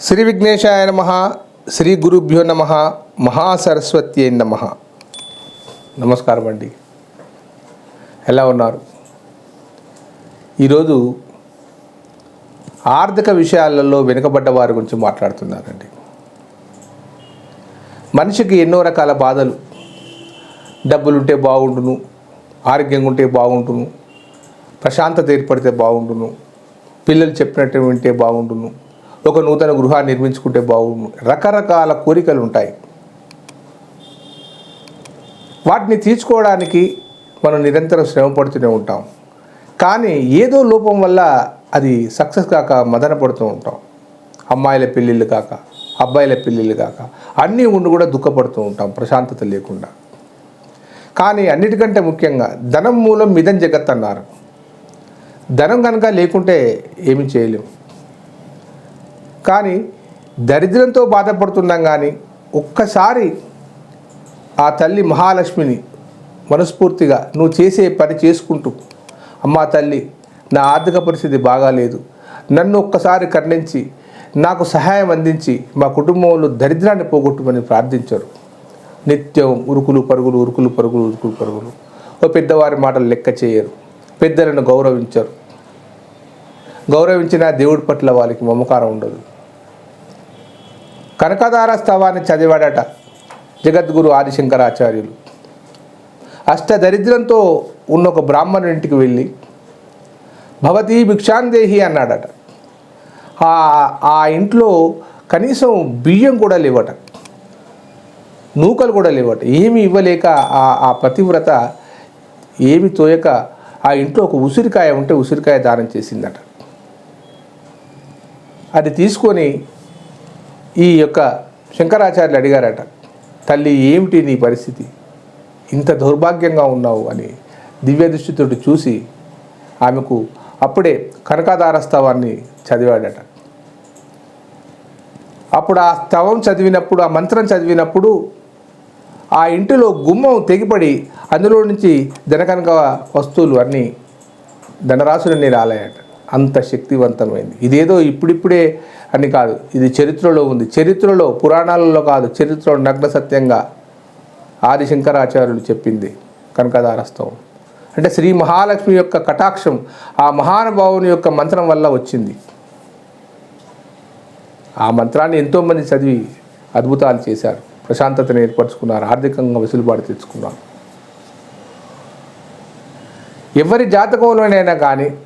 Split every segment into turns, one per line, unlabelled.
శ్రీ విఘ్నేశాయ నమ శ్రీ గురుభ్యో నమ మహాసరస్వతి నమ. నమస్కారం అండి. ఎలా ఉన్నారు? ఈరోజు ఆర్థిక విషయాలలో వెనుకబడ్డ వారి గురించి మాట్లాడుతున్నారండి. మనిషికి ఎన్నో రకాల బాధలు. డబ్బులుంటే బాగుండును ఆరోగ్యంగా ఉంటే బాగుండును ప్రశాంతత ఏర్పడితే బాగుండును పిల్లలు చెప్పినట్టు వింటే బాగుండును ఒక నూతన గృహాన్ని నిర్మించుకుంటే బాగుండు. రకరకాల కోరికలు ఉంటాయి. వాటిని తీర్చుకోవడానికి మనం నిరంతరం శ్రమ పడుతూనే ఉంటాం. కానీ ఏదో లోపం వల్ల అది సక్సెస్ కాక మదన పడుతూ ఉంటాం. అమ్మాయిల పెళ్ళిళ్ళు కాక అబ్బాయిల పెళ్ళిళ్ళు కాక అన్నీ ఉండి కూడా దుఃఖపడుతూ ఉంటాం ప్రశాంతత లేకుండా. కానీ అన్నిటికంటే ముఖ్యంగా ధనం మూలం మిదం జగత్ అన్నారు. ధనం కనుక లేకుంటే ఏమి చేయలేము కానీ దరిద్రంతో బాధపడుతున్నాం కానీ ఒక్కసారి ఆ తల్లి మహాలక్ష్మిని మనస్ఫూర్తిగా నువ్వు చేసే పని చేసుకుంటూ అమ్మా తల్లి నా ఆర్థిక పరిస్థితి బాగాలేదు. నన్ను ఒక్కసారి కరుణించి నాకు సహాయం అందించి మా కుటుంబంలో దరిద్రాన్ని పోగొట్టుమని ప్రార్థించారు. నిత్యం ఉరుకులు పరుగులు ఉరుకులు పరుగులు ఉరుకులు పరుగులు. ఓ పెద్దవారి మాటలు లెక్క చేయరు. పెద్దలను గౌరవించరు. గౌరవించిన దేవుడి పట్ల వాళ్ళకి మమకారం ఉండదు. కనకదార స్తవాన్ని చదివాడట జగద్గురు ఆదిశంకరాచార్యులు. అష్ట దరిద్రంతో ఉన్న ఒక బ్రాహ్మణుడి ఇంటికి వెళ్ళి భవతీ భిక్షాందేహి అన్నాడట. ఆ ఆ ఇంట్లో కనీసం బియ్యం కూడా లేవట. నూకలు కూడా లేవట. ఏమి ఇవ్వలేక ఆ ఆ పతివ్రత ఏమి తోయక ఆ ఇంట్లో ఒక ఉసిరికాయ ఉంటే ఉసిరికాయ దానం చేసిందట. అది తీసుకొని ఈ యొక్క శంకరాచార్యులు అడిగారట తల్లి ఏమిటి నీ పరిస్థితి? ఇంత దౌర్భాగ్యంగా ఉన్నావు అని దివ్య దృష్టితోటి చూసి ఆమెకు అప్పుడే కనకాధార స్తవాన్ని చదివాడట. అప్పుడు ఆ స్తవం చదివినప్పుడు ఆ మంత్రం చదివినప్పుడు ఆ ఇంటిలో గుమ్మం తెగిపడి అందులో నుంచి ధనకనక వస్తువులు అన్నీ ధనరాశులన్నీ రాలేయట. అంత శక్తివంతమైంది. ఇదేదో ఇప్పుడిప్పుడే అని కాదు. ఇది చరిత్రలో ఉంది. చరిత్రలో పురాణాలలో కాదు. చరిత్రలో నగ్న సత్యంగా ఆదిశంకరాచార్యులు చెప్పింది కనకదారస్తవం అంటే శ్రీ మహాలక్ష్మి యొక్క కటాక్షం ఆ మహానుభావుని యొక్క మంత్రం వల్ల వచ్చింది. ఆ మంత్రాన్ని ఎంతోమంది చదివి అద్భుతాలు చేశారు. ప్రశాంతతను ఏర్పరచుకున్నారు. ఆర్థికంగా వెసులుబాటు తెచ్చుకున్నారు. ఎవరి జాతకంలోనైనా కానీ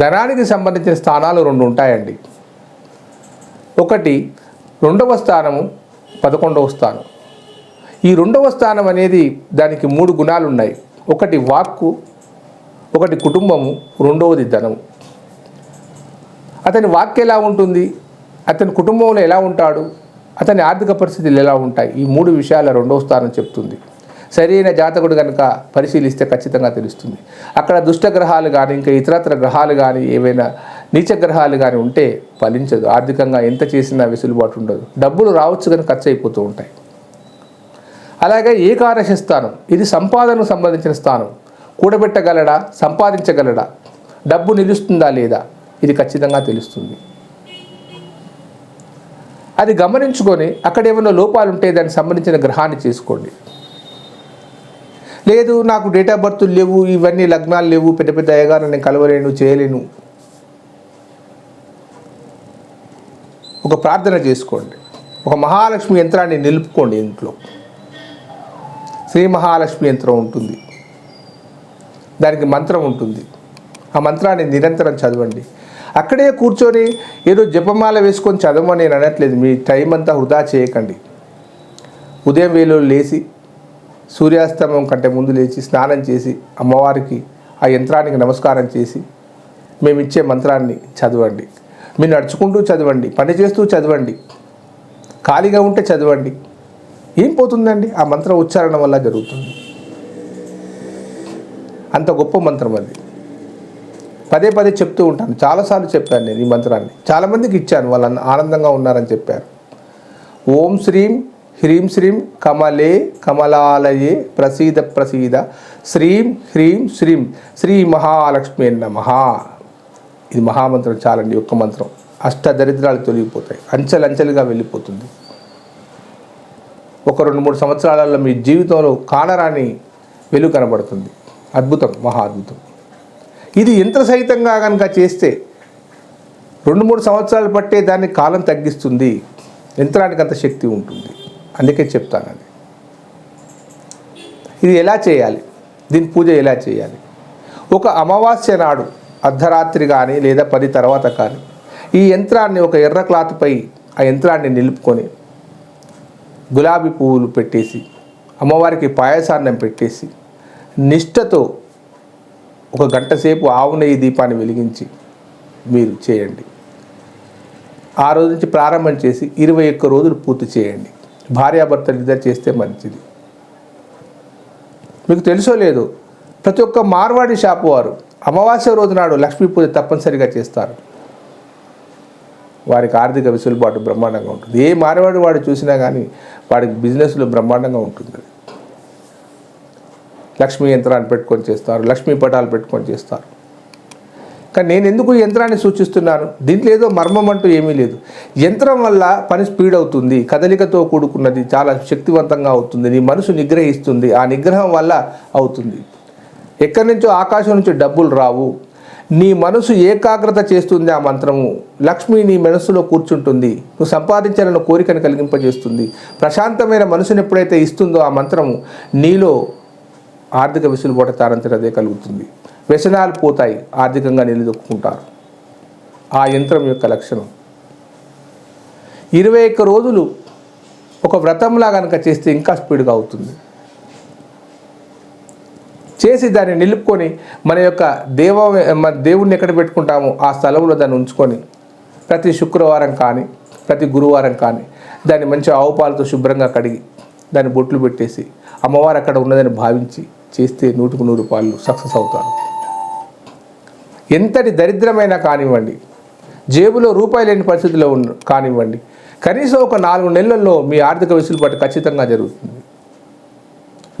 ధనానికి సంబంధించిన స్థానాలు రెండు ఉంటాయండి. ఒకటి రెండవ స్థానము పదకొండవ స్థానం. ఈ రెండవ స్థానం అనేది దానికి మూడు గుణాలు ఉన్నాయి. ఒకటి వాక్కు ఒకటి కుటుంబము రెండవది ధనము. అతని వాక్ ఎలా ఉంటుంది? అతని కుటుంబంలో ఎలా ఉంటాడు? అతని ఆర్థిక పరిస్థితులు ఎలా ఉంటాయి? ఈ మూడు విషయాల రెండవ స్థానం చెప్తుంది. సరైన జాతకుడు కనుక పరిశీలిస్తే ఖచ్చితంగా తెలుస్తుంది. అక్కడ దుష్ట గ్రహాలు కానీ ఇంకా ఇతరత్ర గ్రహాలు కానీ ఏవైనా నీచ గ్రహాలు కానీ ఉంటే ఫలించదు. ఆర్థికంగా ఎంత చేసినా వెసులుబాటు ఉండదు. డబ్బులు రావచ్చు కానీ ఖర్చు అయిపోతూ ఉంటాయి. అలాగే ఏకాదశి స్థానం ఇది సంపాదనకు సంబంధించిన స్థానం. కూడబెట్టగలడా? సంపాదించగలడా? డబ్బు నిలుస్తుందా లేదా? ఇది ఖచ్చితంగా తెలుస్తుంది. అది గమనించుకొని అక్కడ ఏమైనా లోపాలు ఉంటే దానికి సంబంధించిన గ్రహాన్ని చేసుకోండి. లేదు నాకు డేట్ ఆఫ్ బర్త్ లేవు ఇవన్నీ లగ్నాలు లేవు పెద్ద పెద్ద అయ్యగారు నేను కలవలేను చేయలేను. ఒక ప్రార్థన చేసుకోండి. ఒక మహాలక్ష్మి యంత్రాన్ని నిలుపుకోండి ఇంట్లో. శ్రీ మహాలక్ష్మి యంత్రం ఉంటుంది. దానికి మంత్రం ఉంటుంది. ఆ మంత్రాన్ని నిరంతరం చదవండి. అక్కడే కూర్చొని ఏదో జపమాల వేసుకొని చదవమని నేను అనట్లేదు. మీ టైం అంతా వృధా చేయకండి. ఉదయం వేలో లేచి సూర్యాస్తమం కంటే ముందు లేచి స్నానం చేసి అమ్మవారికి ఆ యంత్రానికి నమస్కారం చేసి మేము ఇచ్చే మంత్రాన్ని చదవండి. మీరు నడుచుకుంటూ చదవండి పని చేస్తూ చదవండి ఖాళీగా ఉంటే చదవండి. ఏం పోతుందండి? ఆ మంత్రం ఉచ్చారణ వల్ల జరుగుతుంది. అంత గొప్ప మంత్రం అది. పదే పదే చెప్తూ ఉంటాను. చాలాసార్లు చెప్పాను నేను ఈ మంత్రాన్ని. చాలామందికి ఇచ్చాను. వాళ్ళు ఆనందంగా ఉన్నారని చెప్పారు. ఓం శ్రీం హ్రీం శ్రీం కమలే కమలాలయే ప్రసీద ప్రసీద. శ్రీం హ్రీం శ్రీం శ్రీ మహాలక్ష్మి నమ. ఇది మహామంత్రం చాలండి ఒక్క మంత్రం. అష్ట దరిద్రాలు తొలగిపోతాయి అంచెలంచెలుగా వెళ్ళిపోతుంది. ఒక రెండు మూడు సంవత్సరాలలో మీ జీవితంలో కానరాని వెలుగు కనబడుతుంది. అద్భుతం మహా అద్భుతం. ఇది యంత్ర సహితంగా కనుక చేస్తే రెండు మూడు సంవత్సరాలు పట్టే దాన్ని కాలం తగ్గిస్తుంది. యంత్రానికి అంత శక్తి ఉంటుంది. అందుకే చెప్తాను అది. ఇది ఎలా చేయాలి? దీని పూజ ఎలా చేయాలి? ఒక అమావాస్య నాడు అర్ధరాత్రి కానీ లేదా పది తర్వాత కానీ ఈ యంత్రాన్ని ఒక ఎర్ర క్లాత్పై ఆ యంత్రాన్ని నిలుపుకొని గులాబీ పువ్వులు పెట్టేసి అమ్మవారికి పాయసాన్నం పెట్టేసి నిష్టతో ఒక గంట సేపు ఆవు నెయ్యి దీపాన్ని వెలిగించి మీరు చేయండి. ఆ రోజు నుంచి ప్రారంభం చేసి ఇరవై ఒక్క రోజులు పూర్తి చేయండి. భార్యాభర్తలు ఇద్దరు చేస్తే మంచిది. మీకు తెలుసో లేదు ప్రతి ఒక్క మార్వాడి షాపు వారు అమావాస్య రోజు నాడు లక్ష్మీ పూజ తప్పనిసరిగా చేస్తారు. వారికి ఆర్థిక వెసులుబాటు బ్రహ్మాండంగా ఉంటుంది. ఏ మార్వాడి వాడు చూసినా కానీ వాడికి బిజినెస్లో బ్రహ్మాండంగా ఉంటుంది అది. లక్ష్మీ యంత్రాన్ని పెట్టుకొని చేస్తారు లక్ష్మీ పటాలు పెట్టుకొని చేస్తారు. కానీ నేను ఎందుకు యంత్రాన్ని సూచిస్తున్నాను? దీంట్లో ఏదో మర్మం అంటూ ఏమీ లేదు. యంత్రం వల్ల పని స్పీడ్ అవుతుంది కదలికతో కూడుకున్నది చాలా శక్తివంతంగా అవుతుంది నీ మనసు నిగ్రహిస్తుంది ఆ నిగ్రహం వల్ల అవుతుంది. ఎక్కడి నుంచో ఆకాశం నుంచి డబ్బులు రావు. నీ మనసు ఏకాగ్రత చేస్తుంది ఆ మంత్రము. లక్ష్మి నీ మనసులో కూర్చుంటుంది. నువ్వు సంపాదించాలన్న కోరికను కలిగింపజేస్తుంది. ప్రశాంతమైన మనసుని ఎప్పుడైతే ఇస్తుందో ఆ మంత్రము నీలో ఆర్థిక వెసులుబాటు తానంతట అదే కలుగుతుంది. వ్యసనాలు పోతాయి ఆర్థికంగా నిలదొక్కుంటారు. ఆ యంత్రం యొక్క లక్షణం. ఇరవై ఒక్క రోజులు ఒక వ్రతంలా కనుక చేస్తే ఇంకా స్పీడ్గా అవుతుంది. చేసి దాన్ని నిలుపుకొని మన యొక్క దేవ మన దేవుణ్ణి ఎక్కడ పెట్టుకుంటామో ఆ స్థలంలో దాన్ని ఉంచుకొని ప్రతి శుక్రవారం కానీ ప్రతి గురువారం కానీ దాన్ని మంచి ఆవు పాలతో శుభ్రంగా కడిగి దాన్ని బొట్లు పెట్టేసి అమ్మవారు అక్కడ ఉన్నదని భావించి చేస్తే నూటికి నూరు పాలు సక్సెస్ అవుతారు. ఎంతటి దరిద్రమైనా కానివ్వండి జేబులో రూపాయి లేని పరిస్థితిలో ఉన్న కానివ్వండి కనీసం ఒక నాలుగు నెలల్లో మీ ఆర్థిక వెసులుబాటు ఖచ్చితంగా జరుగుతుంది.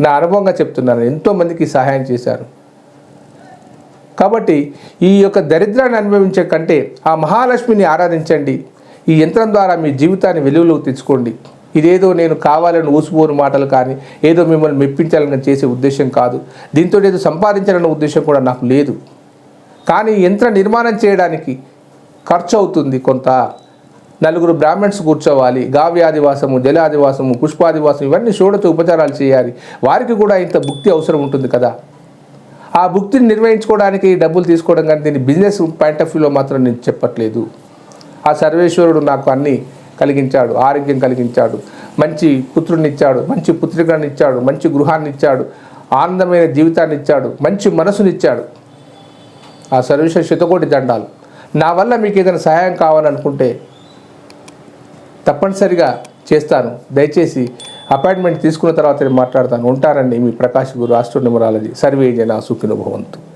నా అనుభవంగా చెప్తున్నాను ఎంతోమందికి సహాయం చేశారు. కాబట్టి ఈ యొక్క దరిద్రాన్ని అనుభవించే కంటే ఆ మహాలక్ష్మిని ఆరాధించండి. ఈ యంత్రం ద్వారా మీ జీవితాన్ని వెలుగులోకి తెచ్చుకోండి. ఇదేదో నేను కావాలని ఊసిపోని మాటలు కానీ ఏదో మిమ్మల్ని మెప్పించాలని చేసే ఉద్దేశం కాదు. దీంతో ఏదో సంపాదించాలన్న ఉద్దేశం కూడా నాకు లేదు. కానీ యంత్ర నిర్మాణం చేయడానికి ఖర్చు అవుతుంది కొంత. నలుగురు బ్రాహ్మణ్స్ కూర్చోవాలి గావ్యాదివాసము జలాదివాసము పుష్పాదివాసం ఇవన్నీ షోడతో ఉపచారాలు చేయాలి. వారికి కూడా ఇంత భుక్తి అవసరం ఉంటుంది కదా? ఆ భుక్తిని నిర్వహించుకోవడానికి డబ్బులు తీసుకోవడం కానీ దీన్ని బిజినెస్ పాయింట్ ఆఫ్ వ్యూలో మాత్రం నేను చెప్పట్లేదు. ఆ సర్వేశ్వరుడు నాకు అన్నీ కలిగించాడు ఆరోగ్యం కలిగించాడు మంచి పుత్రుడిని ఇచ్చాడు మంచి పుత్రికలను ఇచ్చాడు మంచి గృహాన్ని ఇచ్చాడు ఆనందమైన జీవితాన్ని ఇచ్చాడు మంచి మనసునిచ్చాడు ఆ సర్వేశ్వర శతకోటి దండాలు. నా వల్ల మీకు ఏదైనా సహాయం కావాలనుకుంటే తప్పనిసరిగా చేస్తాను. దయచేసి అపాయింట్మెంట్ తీసుకున్న తర్వాత మాట్లాడతాను. ఉంటారండి మీ ప్రకాష్ గురు ఆస్ట్రో నిమరాలజీ సర్వే జన సుఖినుభవంతు